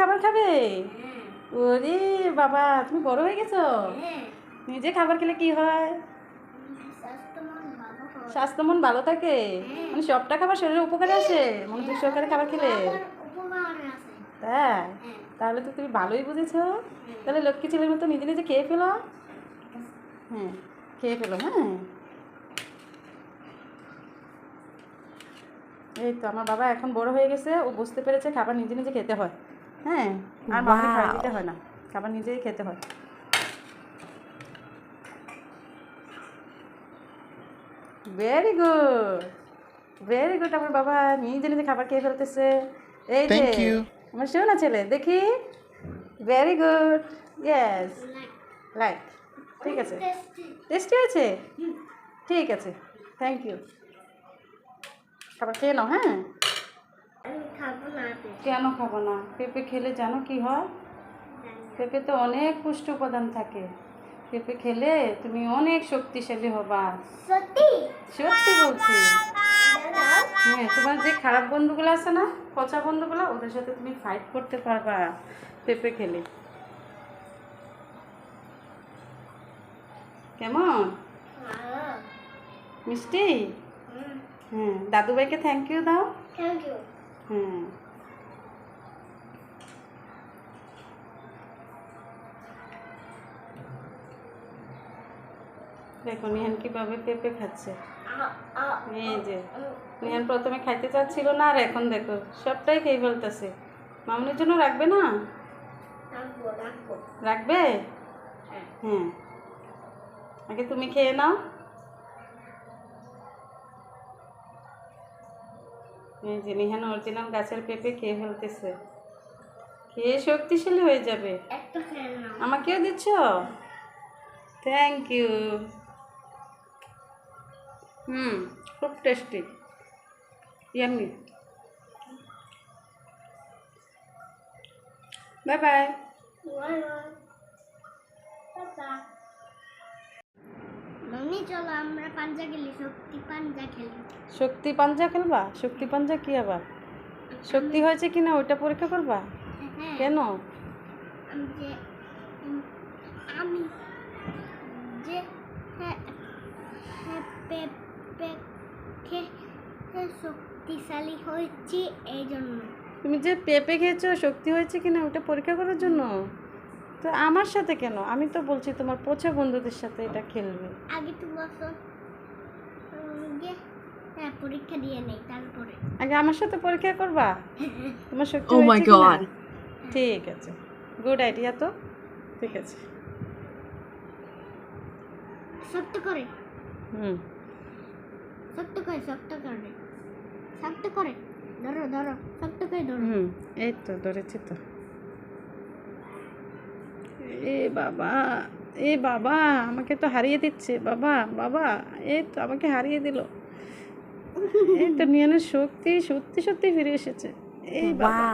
খাবার খাবে? ওরে বাবা তুমি বড় হয়ে গেছো? নিজে খাবার খেলে কি হয়? স্বাস্থ্য মন ভালো থাকে। মানে সবটা খাবার শরীরে উপকারে আসে মনোযোগ সহকারে খাবার খেলে। তাই? তাহলে তো তুমি ভালোই বুঝেছ। তাহলে লক্ষ্মী ছেলের মতো নিজে নিজে খেয়ে ফেলো। হ্যাঁ খেয়ে ফেলো হ্যাঁ। এই তো আমার বাবা এখন বড় হয়ে গেছে। ও বুঝতে পেরেছে খাবার নিজে নিজে খেতে হয়। হ্যাঁ আর মাকে খাওয়া দিতে হয় না খাবার নিজেই খেতে হয়। ভেরি গুড ভেরি গুড আমার বাবা নিজে নিজে খাবার খেয়ে ফেলতেছে। এই যে. আমার শোনা ছেলে দেখি? ভেরি গুড ইয়েস লাইক ঠিক আছে। টেস্টি আছে? ঠিক আছে থ্যাংক ইউ খাবার খেয়ে নাও হ্যাঁ? কেন খাব না? পেঁপে খেলে জানো কি হয়? পেঁপেতে অনেক পুষ্টি উপাদান থাকে। পেঁপে খেলে তুমি অনেক শক্তিশালী হবা। সত্যি? সত্যি বলছি। হ্যাঁ তোমার যে খারাপ বন্ধুগুলো আছে না পচা বন্ধুগুলো ওদের সাথে তুমি ফাইট করতে পারবা পেঁপে খেলে। কেমন? মিষ্টি? হ্যাঁ দাদুভাইকে থ্যাংক ইউ দাও। থ্যাংক ইউ হুম দেখো নিহান কীভাবে পেঁপে খাচ্ছে। এই যে নিহান প্রথমে খাইতে চাচ্ছিল না আর এখন দেখো সবটাই খেয়ে ফেলতেছে। মামনির জন্য রাখবে না? রাখবে? হ্যাঁ। আগে তুমি খেয়ে নাও। এই যে নিহান অরিজিনাল গাছের পেঁপে খেয়ে ফেলতেছে। খেয়ে শক্তিশালী হয়ে যাবে। আমাকেও দিচ্ছ? থ্যাংক ইউ হুম খুব টেস্টি ইয়ামি বাই বাই চলো আমরা পাঞ্জা খেলি শক্তি পাঞ্জা খেলি। শক্তি পাঞ্জা খেলবা? শক্তি পাঞ্জা কি আবার? শক্তি হয়েছে কিনা ওইটা পরীক্ষা করবা? হ্যাঁ। কেন? আমি যে হ্যাঁ হ্যাঁ, শক্তিশালী হয়েছি এই জন্য তুমি যে পেঁপে খেয়েছো শক্তি হয়েছে কিনা ওটা পরীক্ষা করার জন্য? তো আমার সাথে কেন? আমি তো বলছি তোমার পচা বন্ধুদের সাথে এটা খেলবে। আগে হ্যাঁ পরীক্ষা দিয়ে নেই তারপরে। আগে আমার সাথে পরীক্ষা করবা? তোমার শক্তি হয়েছে কিনা? God. ঠিক আছে। গুড আইডিয়া তো? ঠিক আছে। শক্ত করে। হুম। শক্ত করে শক্ত করে। শক্ত করে। ধরো ধরো। শক্ত করে ধরো। হুম এই তো ধরেছি তো। এ বাবা এ বাবা, আমাকে তো হারিয়ে দিচ্ছে, বাবা বাবা এই তো আমাকে হারিয়ে দিল। এই তো নিয়ানের শক্তি সত্যি সত্যি ফিরে এসেছে। এই বাবা.